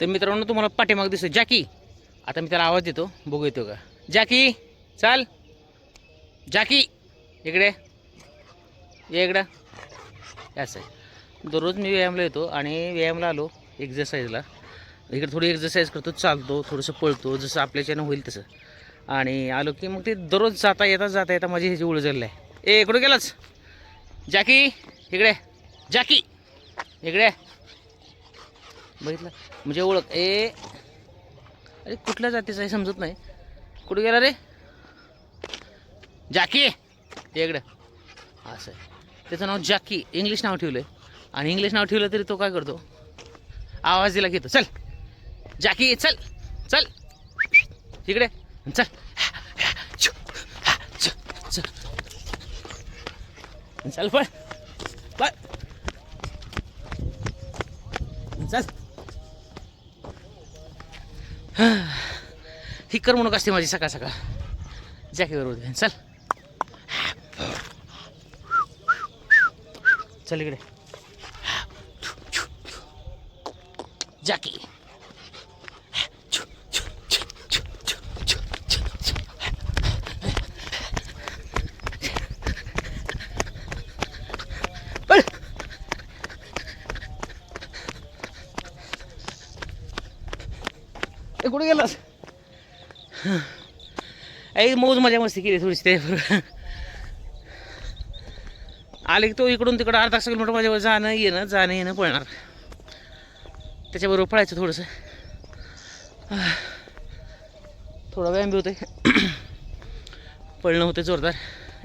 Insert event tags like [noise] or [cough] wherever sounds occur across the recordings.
तर मित्रांनो तुम्हाला पाठीमाग दिसतो जॅकी आता मी त्याला आवाज देतो. बघू येतो का? जॅकी चाल. जॅकी इकडे. ये इकडं. असं आहे. दररोज मी व्यायामला येतो आणि व्यायामला आलो एक्झरसाईजला इकडे थोडी एक्झरसाईज करतो चालतो थोडंसं पळतो जसं आपल्याच्यानं होईल तसं. आणि आलो की मग ते दररोज जाता येता जाता येता माझी ह्याची उळजरलं आहे. ए इकडं गेलाच जॅकी इकडे. जॅकी इकडे. बघितलं? म्हणजे ओळख. ए. अरे कुठल्या जातीचं आहे समजत नाही. कुठं गेला रे? जॅकी. ये असं आहे. त्याचं नाव जॅकी. इंग्लिश नाव ठेवलं आहे आणि इंग्लिश नाव ठेवलं तरी तो काय करतो? आवाज दिला घेतो चल. जॅकी चल. चल. इकडे. चल. चल चल चल. [sighs] ही करमणूक असते माझी सकाळ सकाळ. जॅकी उद्या चल. चल इकडे. जॅकी. कुठे गेलास? आई मौज मजा मस्ती केली थोडीशी ते. आले की तो इकडून तिकडं अर्धा किलोमीटर माझ्यावर जाणं येणं जाणं येणं पळणार. त्याच्याबरोबर पळायचं थोडंसं. थोडा व्यायाम बी होते पळणं होते जोरदार.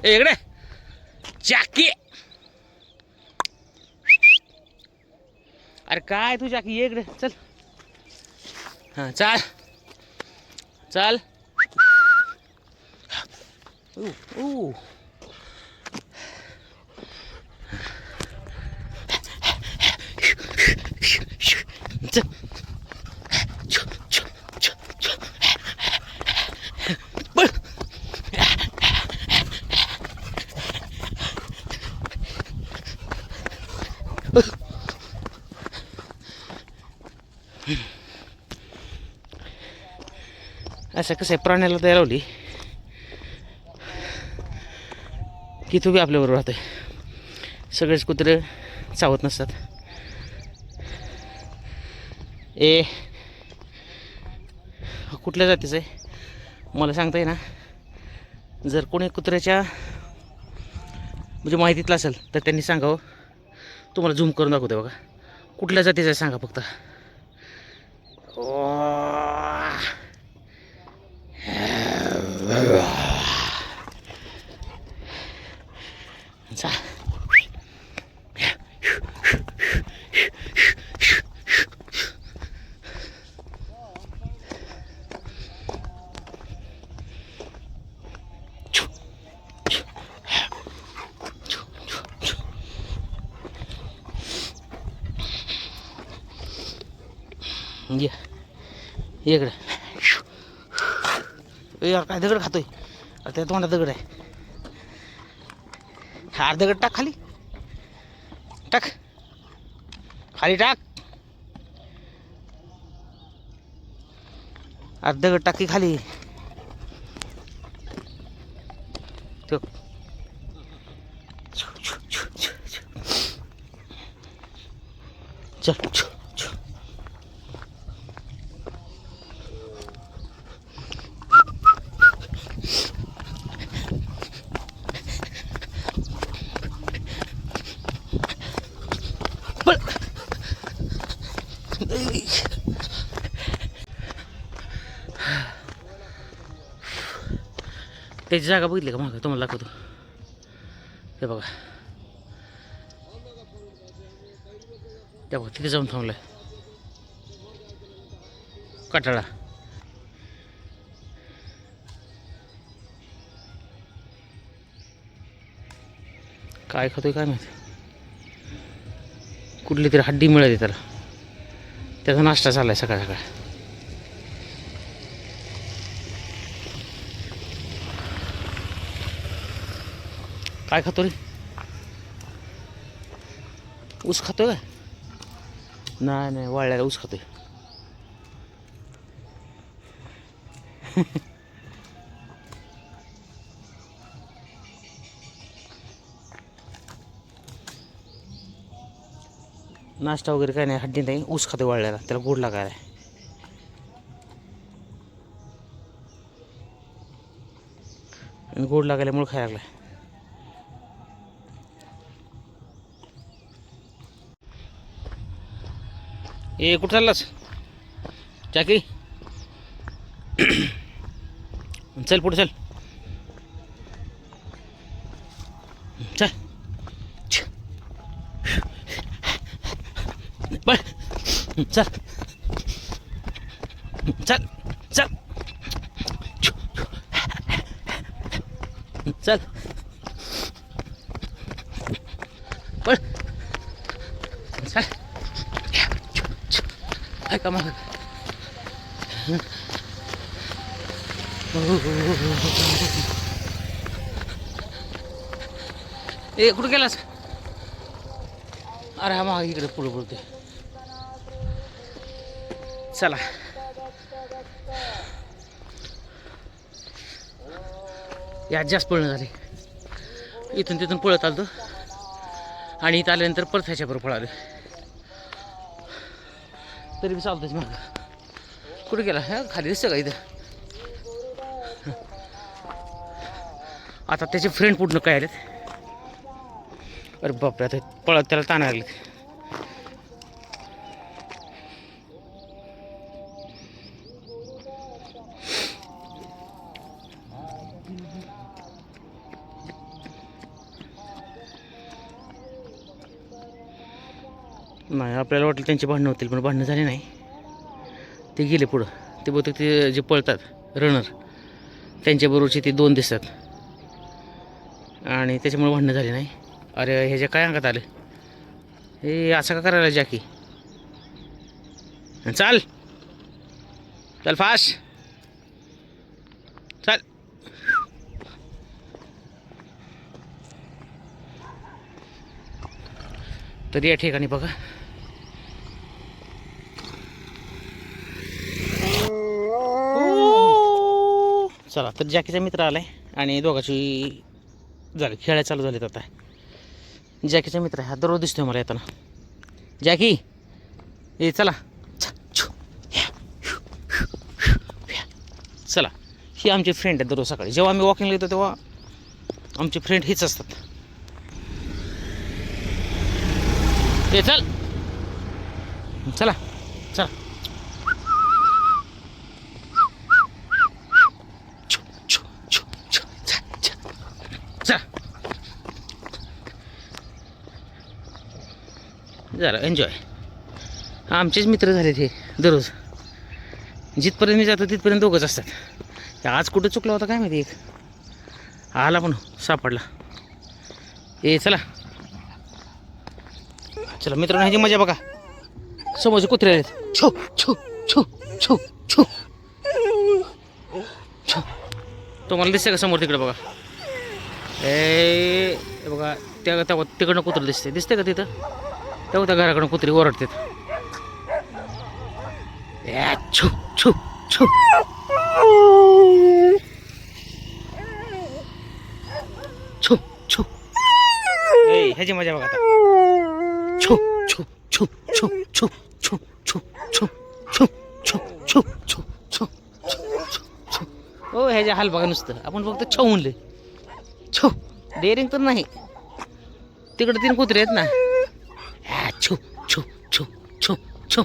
ए इकडे. चाकी अरे काय तू चाकी ये इकडे. चल. हां चाल. चाल. ओ ओ असं कसं आहे प्राण्याला द्यायला लावली. की तो बी आपल्याबरोबर राहते सगळेच कुत्रे चावत नसतात. ए कुठल्या जातीचं आहे? मला सांगता ना जर कोणी कुत्र्याच्या म्हणजे माहितीतलं असेल तर त्यांनी सांगावं. तुम्हाला झूम करून दाखवते बघा. कुठल्या जातीचं आहे सांगा फक्त चा ये ये इकडे. यार काय दगड खातोय? अरे त्या तोंडात दगड आहे. हा दगड टाक खाली. टाक. खाली टाक. अर्ध दगड टाक की खाली. ठेव. चल चल चल पळ ऐ. त्याची जागा बघितली का मग? तुम्हाला दाखवतो. हे बघा. त्या बघा तिथे जाऊन थांबलाय. कटाळा. काय खातोय काय माहिती? कुठली तरी हड्डी मिळाली त्याला. त्याचा नाश्ता चाललाय सकाळ सकाळ. काय खातो रे? ऊस खातोय काय? नाही नाही वाळल्याला ऊस खातोय. नाश्ता वगैरे काय नाही हड्डी नाही ऊस खाते वाळल्याला त्याला गोड लागायला. आणि गोड लागायल्यामुळे खायला लागलाय. ए कुठं चाललास? चाकी चल पुढे चल. चल. छ. चल. चल. चल. चल. ऐका मग. ए कुठं गेलास? अरे हा मग इकडे पुढे बोलते चला. यात जास्त पळणं झाली इथून तिथून पळत आलतो. आणि इथं आल्यानंतर परत ह्याच्याबरोबर पळालो तरी बी चालतोच मग कुठे गेला? हा? खाली दिसतं का इथं? आता त्याचे फ्रेंड पूर्ण काय आलेत? अरे बापरे आता पळत त्याला ताण आले नाही आपल्याला वाटलं त्यांची भांडणं होतील पण भांडणं झाली नाही. ते गेले पुढं. ते बहुतेक ते जे पळतात रनर त्यांच्याबरोबरचे ते दोन दिसतात. आणि त्याच्यामुळे भांडणं झाली नाही. अरे ह्याच्या काय अंगात आलं? हे असं का करायला जॅकी? चाल. चल फास्ट चाल. तर या ठिकाणी बघा चला तर जॅकीचा मित्र आलाय आणि दोघाची झालं खेळायला चालू झालेत आता. जॅकीचा मित्र आहे हा दररोज दिसतोय मला येताना. जॅकी ए चला. छू, ह्या, ह्या. चला. ही आमची फ्रेंड आहे दररोज सकाळी. जेव्हा आम्ही वॉकिंगला येतो तेव्हा आमची फ्रेंड हीच असतात. ए चल. चला. चला छू, छू, छू, छू, चा, चा. चला झालं एन्जॉय आमचेच मित्र झाले ते दररोज. जिथपर्यंत मी जातो तिथपर्यंत दोघंच असतात. ते आज कुठं चुकला होता काय माहिती एक? आला पण सापडला. ए चला. चला मित्रांनो ह्याची मजा बघा. समोरचे कुत्रे आहेत छो छो छो छो छो. छो. तुम्हाला दिसते का समोर तिकडे बघा? ए बघा त्या त्या तिकडनं कुत्रं दिसते दिसते का तिथं? तेव्हा त्या घराकडून कुत्री ओरडतात ए, छो छो छो छो छो ए ह्याची मजा बघा आता छो छो छो छो छो छो छो छो छो छो छो छो छो छो छो हो ह्याच्या हाल बघा नुसतं आपण फक्त छो म्हणले छो डेअरिंग तर नाही तिकडे तीन कुत्रे आहेत ना हा, छो छो छो छो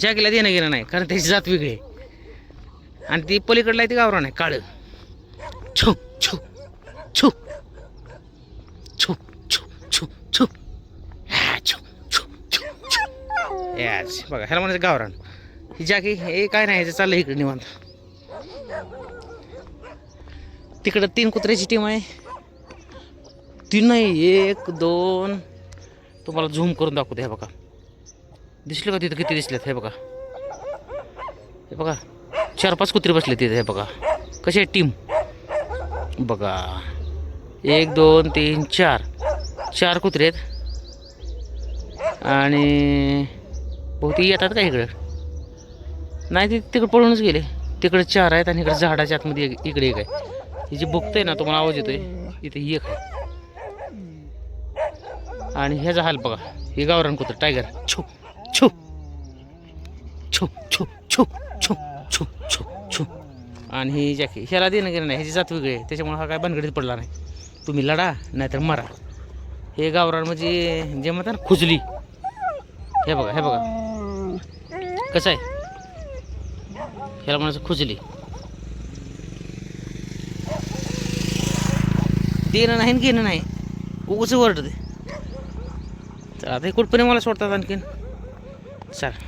छो देणं घेणं नाही कारण त्याची जात वेगळी आहे. आणि ती पलीकडला आहे ती गावरान आहे काळं. छो छो छो छो छो छो छो हा, छो छो छो छो याच बघा ह्याला म्हणायचं गावरान. ही जागी हे काय नाही ह्याचं चाललं इकडे निवांत. तिकडं तीन कुत्र्याची टीम आहे. तीन नाही एक दोन. तुम्हाला झूम करून दाखवते हे बघा. दिसले का तिथं किती दिसलेत? हे बघा. हे बघा. चार पाच कुत्रे बसले तिथे हे बघा. कसे आहे टीम बघा. एक दोन तीन चार. चार कुत्रे आहेत. आणि बहुतेक येतात का इकडं? नाही ते तिकडे पळूनच गेले. तिकडे चार आहेत आणि इकडे झाडाच्या आतमध्ये इकडे एक आहे. ही जी बुकतंय ना तुम्हाला आवाज येतोय. इथे एक आहे. आणि ह्याचा हाल बघा. हे गावरान कुत्र टायगर छू छू छू छू छू छू छू छू छू. आणि ही जॅकी ह्याला देणं गेलं नाही ह्याची जात वेगळी आहे. त्याच्यामुळे हा काय भानगडीत पडला नाही. तुम्ही लढा नाहीतर मरा. हे गावरान म्हणजे जे म्हणतात ना खुजली. हे बघा हे बघा. कसं आहे? ह्याला म्हणायचं खुजली. देणं नाही आणि घेणं नाही. उगच वरडते तर आता हे कुठपर्यंत मला सोडतात आणखीन? স্যার